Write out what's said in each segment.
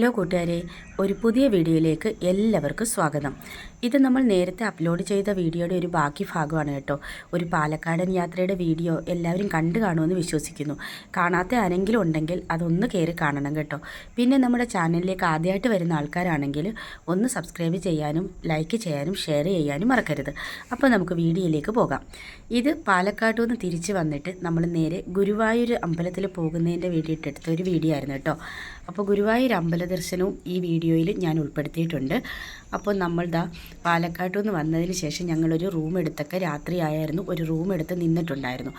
Hello കൂട്ടുകാരെ ഒരു പുതിയ വീഡിയോയിലേക്ക് എല്ലാവർക്കും സ്വാഗതം. ഇത് നമ്മൾ നേരത്തെ അപ്ലോഡ് ചെയ്ത വീഡിയോയുടെ ഒരു ബാക്കി ഭാഗമാണ് കേട്ടോ. ഒരു പാലക്കാടൻ യാത്രയുടെ വീഡിയോ എല്ലാവരും കണ്ടു കാണുമെന്ന് വിശ്വസിക്കുന്നു. കാണാത്ത ആരെങ്കിലും ഉണ്ടെങ്കിൽ അതൊന്ന് കയറി കാണണം കേട്ടോ. പിന്നെ നമ്മുടെ ചാനലിലേക്ക് ആദ്യമായിട്ട് വരുന്ന ആൾക്കാരാണെങ്കിൽ ഒന്ന് സബ്സ്ക്രൈബ് ചെയ്യാനും ലൈക്ക് ചെയ്യാനും ഷെയർ ചെയ്യാനും മറക്കരുത്. അപ്പോൾ നമുക്ക് വീഡിയോയിലേക്ക് പോകാം. ഇത് പാലക്കാട്ടു നിന്ന് തിരിച്ച് വന്നിട്ട് നമ്മൾ നേരെ ഗുരുവായൂർ അമ്പലത്തിൽ പോകുന്നതിന്റെ വേണ്ടിയിട്ട് ഒരു വീഡിയോ ആയിരുന്നു കേട്ടോ. അപ്പോൾ ഗുരുവായൂർ അമ്പല ദർശനവും ഈ വീഡിയോയിൽ ഞാൻ ഉൾപ്പെടുത്തിയിട്ടുണ്ട്. അപ്പോൾ നമ്മൾ ദാ പാലക്കാട്ടു നിന്ന് വന്നതിന് ശേഷം ഞങ്ങളൊരു റൂം എടുത്തൊക്കെ രാത്രിയായിരുന്നു. ഒരു റൂം എടുത്ത് നിന്നിട്ടുണ്ടായിരുന്നു.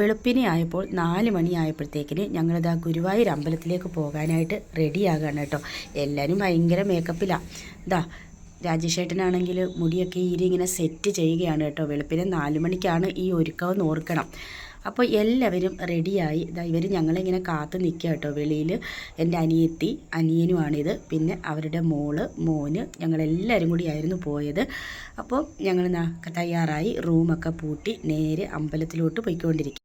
വെളുപ്പിനെ ആയപ്പോൾ നാല് മണിയായപ്പോഴത്തേക്കിന് ഞങ്ങളിതാ ഗുരുവായൂർ അമ്പലത്തിലേക്ക് പോകാനായിട്ട് റെഡിയാകാണ് കേട്ടോ. എല്ലാവരും ഭയങ്കര മേക്കപ്പിലാണ് ഇതാ രാജേഷേട്ടനാണെങ്കിൽ മുടിയൊക്കെ ഇരി ഇങ്ങനെ സെറ്റ് ചെയ്യുകയാണ് കേട്ടോ. വെളുപ്പിനെ നാല് മണിക്കാണ് ഈ ഒരുക്കമെന്ന് ഓർക്കണം. അപ്പോൾ എല്ലാവരും റെഡിയായി ഇതാ ഇവർ ഞങ്ങളിങ്ങനെ കാത്തു നിൽക്കുക കേട്ടോ. വെളിയിൽ എന്റെ അനിയത്തി അനിയനുമാണിത് പിന്നെ അവരുടെ മോൾ മോന് ഞങ്ങളെല്ലാവരും കൂടി ആയിരുന്നു പോയത്. അപ്പോൾ ഞങ്ങൾ തയ്യാറായി. റൂമൊക്കെ പൂട്ടി നേരെ അമ്പലത്തിലോട്ട് പോയിക്കൊണ്ടിരിക്കും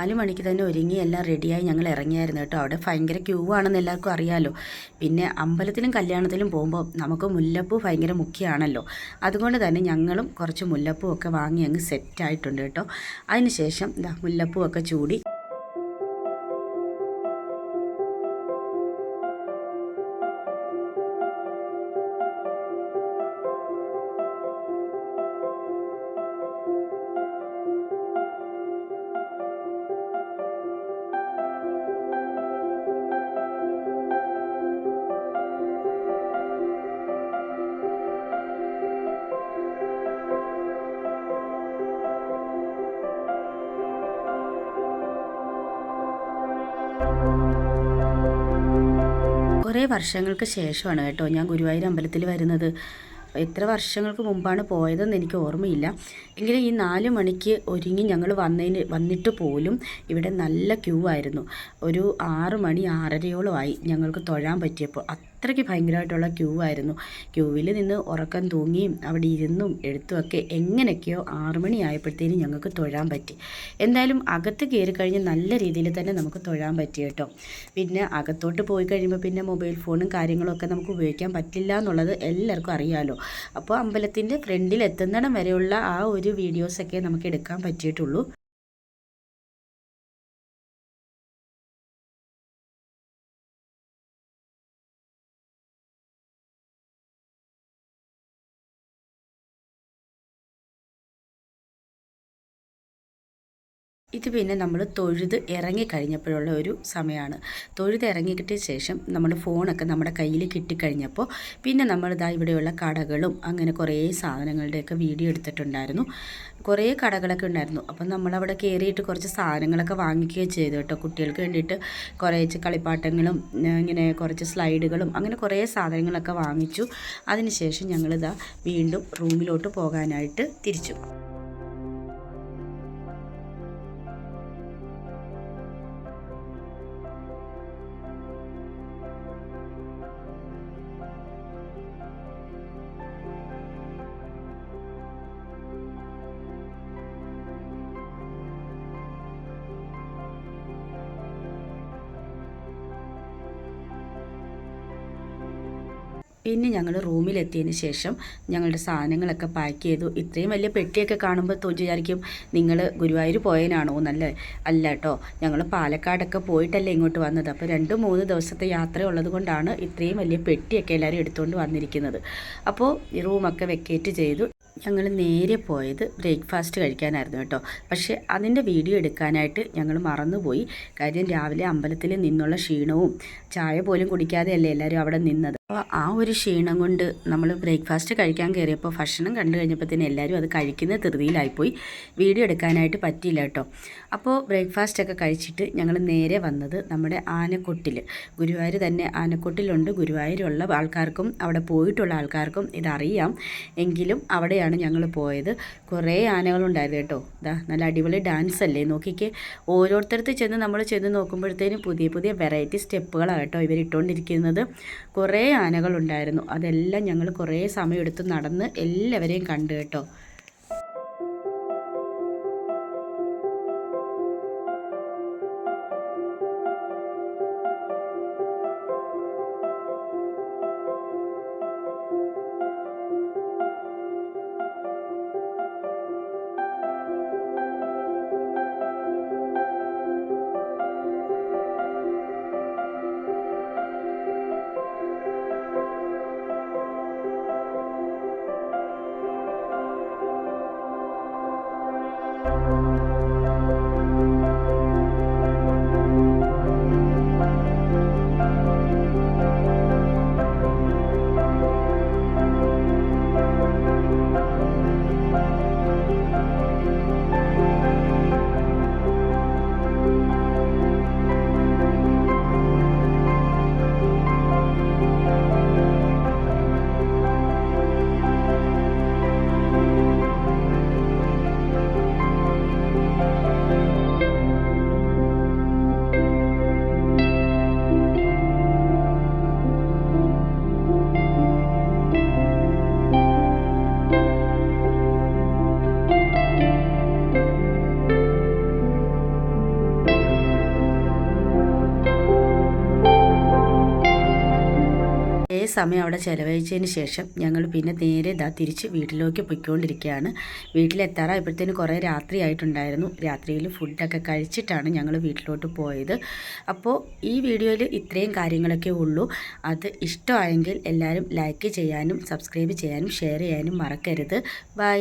നാല് മണിക്ക് തന്നെ ഒരുങ്ങി എല്ലാം റെഡിയായി ഞങ്ങൾ ഇറങ്ങിയായിരുന്നു കേട്ടോ. അവിടെ ഭയങ്കര ക്യൂ ആണെന്ന് എല്ലാവർക്കും അറിയാമല്ലോ പിന്നെ അമ്പലത്തിലും കല്യാണത്തിലും പോകുമ്പോൾ നമുക്ക് മുല്ലപ്പൂ ഭയങ്കര മുഖ്യമാണല്ലോ അതുകൊണ്ട് തന്നെ ഞങ്ങളും കുറച്ച് മുല്ലപ്പൂ ഒക്കെ വാങ്ങി അങ്ങ് സെറ്റായിട്ടുണ്ട് കേട്ടോ. അതിന് ശേഷം മുല്ലപ്പൂ ഒക്കെ ചൂടി. കുറേ വർഷങ്ങൾക്ക് ശേഷമാണ് കേട്ടോ ഞാൻ ഗുരുവായൂർ അമ്പലത്തിൽ വരുന്നത്. എത്ര വർഷങ്ങൾക്ക് മുമ്പാണ് പോയതെന്ന് എനിക്ക് ഓർമ്മയില്ല. എങ്കിലും ഈ നാല് മണിക്ക് ഒരുങ്ങി ഞങ്ങൾ വന്നതിന് വന്നിട്ട് പോലും ഇവിടെ നല്ല ക്യൂ ആയിരുന്നു. ഒരു ആറ് മണി ആറരയോളം ആയി ഞങ്ങൾക്ക് തൊഴാൻ പറ്റിയപ്പോൾ. അത്രയ്ക്ക് ഭയങ്കരമായിട്ടുള്ള ക്യൂ ആയിരുന്നു. ക്യൂവിൽ നിന്ന് ഉറക്കം തൂങ്ങിയും അവിടെ ഇരുന്നും എഴുത്തുമൊക്കെ എങ്ങനെയൊക്കെയോ ആറുമണി ആയപ്പോഴത്തേനും ഞങ്ങൾക്ക് തൊഴാൻ പറ്റി. എന്തായാലും അകത്ത് കയറി കഴിഞ്ഞ് നല്ല രീതിയിൽ തന്നെ നമുക്ക് തൊഴാൻ പറ്റി കേട്ടോ. പിന്നെ അകത്തോട്ട് പോയി കഴിയുമ്പോൾ പിന്നെ മൊബൈൽ ഫോണും കാര്യങ്ങളൊക്കെ നമുക്ക് ഉപയോഗിക്കാൻ പറ്റില്ല എന്നുള്ളത് എല്ലാവർക്കും അറിയാമല്ലോ അപ്പോൾ അമ്പലത്തിന്റെ ഫ്രണ്ടിൽ എത്തുന്നിടം വരെയുള്ള ആ ഒരു വീഡിയോസൊക്കെ നമുക്ക് എടുക്കാൻ പറ്റിയിട്ടുള്ളൂ. ഇത് പിന്നെ നമ്മൾ തൊഴുത് ഇറങ്ങിക്കഴിഞ്ഞപ്പോഴുള്ള ഒരു സമയമാണ് തൊഴുത് ഇറങ്ങിക്കിട്ടിയ ശേഷം നമ്മൾ ഫോണൊക്കെ നമ്മുടെ കയ്യിൽ കിട്ടിക്കഴിഞ്ഞപ്പോൾ പിന്നെ നമ്മൾ ഇവിടെയുള്ള കടകളും അങ്ങനെ കുറേ സാധനങ്ങളുടെയൊക്കെ വീഡിയോ എടുത്തിട്ടുണ്ടായിരുന്നു. കുറേ കടകളൊക്കെ ഉണ്ടായിരുന്നു. അപ്പം നമ്മളവിടെ കയറിയിട്ട് കുറച്ച് സാധനങ്ങളൊക്കെ വാങ്ങിക്കുകയും ചെയ്തു കേട്ടോ. കുട്ടികൾക്ക് വേണ്ടിയിട്ട് കുറേ കളിപ്പാട്ടങ്ങളും ഇങ്ങനെ കുറച്ച് സ്ലൈഡുകളും അങ്ങനെ കുറേ സാധനങ്ങളൊക്കെ വാങ്ങിച്ചു. അതിനുശേഷം ഞങ്ങളിതാ വീണ്ടും റൂമിലോട്ട് പോകാനായിട്ട് തിരിച്ചു. പിന്നെ ഞങ്ങൾ റൂമിലെത്തിയതിന് ശേഷം ഞങ്ങളുടെ സാധനങ്ങളൊക്കെ പാക്ക് ചെയ്തു. ഇത്രയും വലിയ പെട്ടിയൊക്കെ കാണുമ്പോൾ വിചാരിക്കും നിങ്ങൾ ഗുരുവായൂർ പോയതിനാണോ നല്ല അല്ല കേട്ടോ ഞങ്ങൾ പാലക്കാടൊക്കെ പോയിട്ടല്ലേ ഇങ്ങോട്ട് വന്നത്. അപ്പോൾ രണ്ട് മൂന്ന് ദിവസത്തെ യാത്ര ഉള്ളത് കൊണ്ടാണ് ഇത്രയും വലിയ പെട്ടിയൊക്കെ എല്ലാവരും എടുത്തുകൊണ്ട് വന്നിരിക്കുന്നത്. അപ്പോൾ ഈ റൂമൊക്കെ വെക്കേറ്റ് ചെയ്തു. ഞങ്ങൾ നേരെ പോയത് ബ്രേക്ക്ഫാസ്റ്റ് കഴിക്കാനായിരുന്നു കേട്ടോ. പക്ഷേ അതിന്റെ വീഡിയോ എടുക്കാനായിട്ട് ഞങ്ങൾ മറന്നുപോയി. കാര്യം രാവിലെ അമ്പലത്തിൽ നിന്നുള്ള ക്ഷീണവും ചായ പോലും കുടിക്കാതെയല്ലേ എല്ലാവരും അവിടെ നിന്നത്. അപ്പോൾ ആ ഒരു ക്ഷീണം കൊണ്ട് നമ്മൾ ബ്രേക്ക്ഫാസ്റ്റ് കഴിക്കാൻ കയറിയപ്പോൾ ഭക്ഷണം കണ്ടു കഴിഞ്ഞപ്പോഴത്തേന് എല്ലാവരും അത് കഴിക്കുന്ന ധൃതിയിലായിപ്പോയി. വീഡിയോ എടുക്കാനായിട്ട് പറ്റിയില്ല കേട്ടോ. അപ്പോൾ ബ്രേക്ക്ഫാസ്റ്റൊക്കെ കഴിച്ചിട്ട് ഞങ്ങൾ നേരെ വന്നത് നമ്മുടെ ആനക്കൊട്ടിൽ ഗുരുവായൂർ തന്നെ ആനക്കൊട്ടിലുണ്ട്. ഗുരുവായൂരുള്ള ആൾക്കാർക്കും അവിടെ പോയിട്ടുള്ള ആൾക്കാർക്കും ഇതറിയാം. എങ്കിലും അവിടെയാണ് ഞങ്ങൾ പോയത്. കുറേ ആനകളുണ്ടായിരുന്നു കേട്ടോ. ഇതാ നല്ല അടിപൊളി ഡാൻസ് അല്ലേ നോക്കിക്കേ. ഓരോരുത്തരത്ത് ചെന്ന് നമ്മൾ ചെന്ന് നോക്കുമ്പോഴത്തേനും പുതിയ പുതിയ വെറൈറ്റി സ്റ്റെപ്പുകളാണ് കേട്ടോ ഇവരിട്ടുകൊണ്ടിരിക്കുന്നത് കുറേ ആനകളുണ്ടായിരുന്നു. അതെല്ലാം ഞങ്ങൾ കുറേ സമയമെടുത്ത് നടന്ന് എല്ലാവരെയും കണ്ടു കേട്ടോ. സമയം അവിടെ ചിലവഴിച്ചതിന് ശേഷം ഞങ്ങൾ പിന്നെ നേരെ ഇതാ തിരിച്ച് വീട്ടിലേക്ക് പൊയ്ക്കൊണ്ടിരിക്കുകയാണ്. വീട്ടിലെത്താറായപ്പോഴത്തേന് കുറേ രാത്രി ആയിട്ടുണ്ടായിരുന്നു. രാത്രിയിൽ ഫുഡൊക്കെ കഴിച്ചിട്ടാണ് ഞങ്ങൾ വീട്ടിലോട്ട് പോയത്. അപ്പോൾ ഈ വീഡിയോയിൽ ഇത്രയും കാര്യങ്ങളൊക്കെ ഉള്ളൂ. അത് ഇഷ്ടമായെങ്കിൽ എല്ലാവരും ലൈക്ക് ചെയ്യാനും സബ്സ്ക്രൈബ് ചെയ്യാനും ഷെയർ ചെയ്യാനും മറക്കരുത്. ബൈ.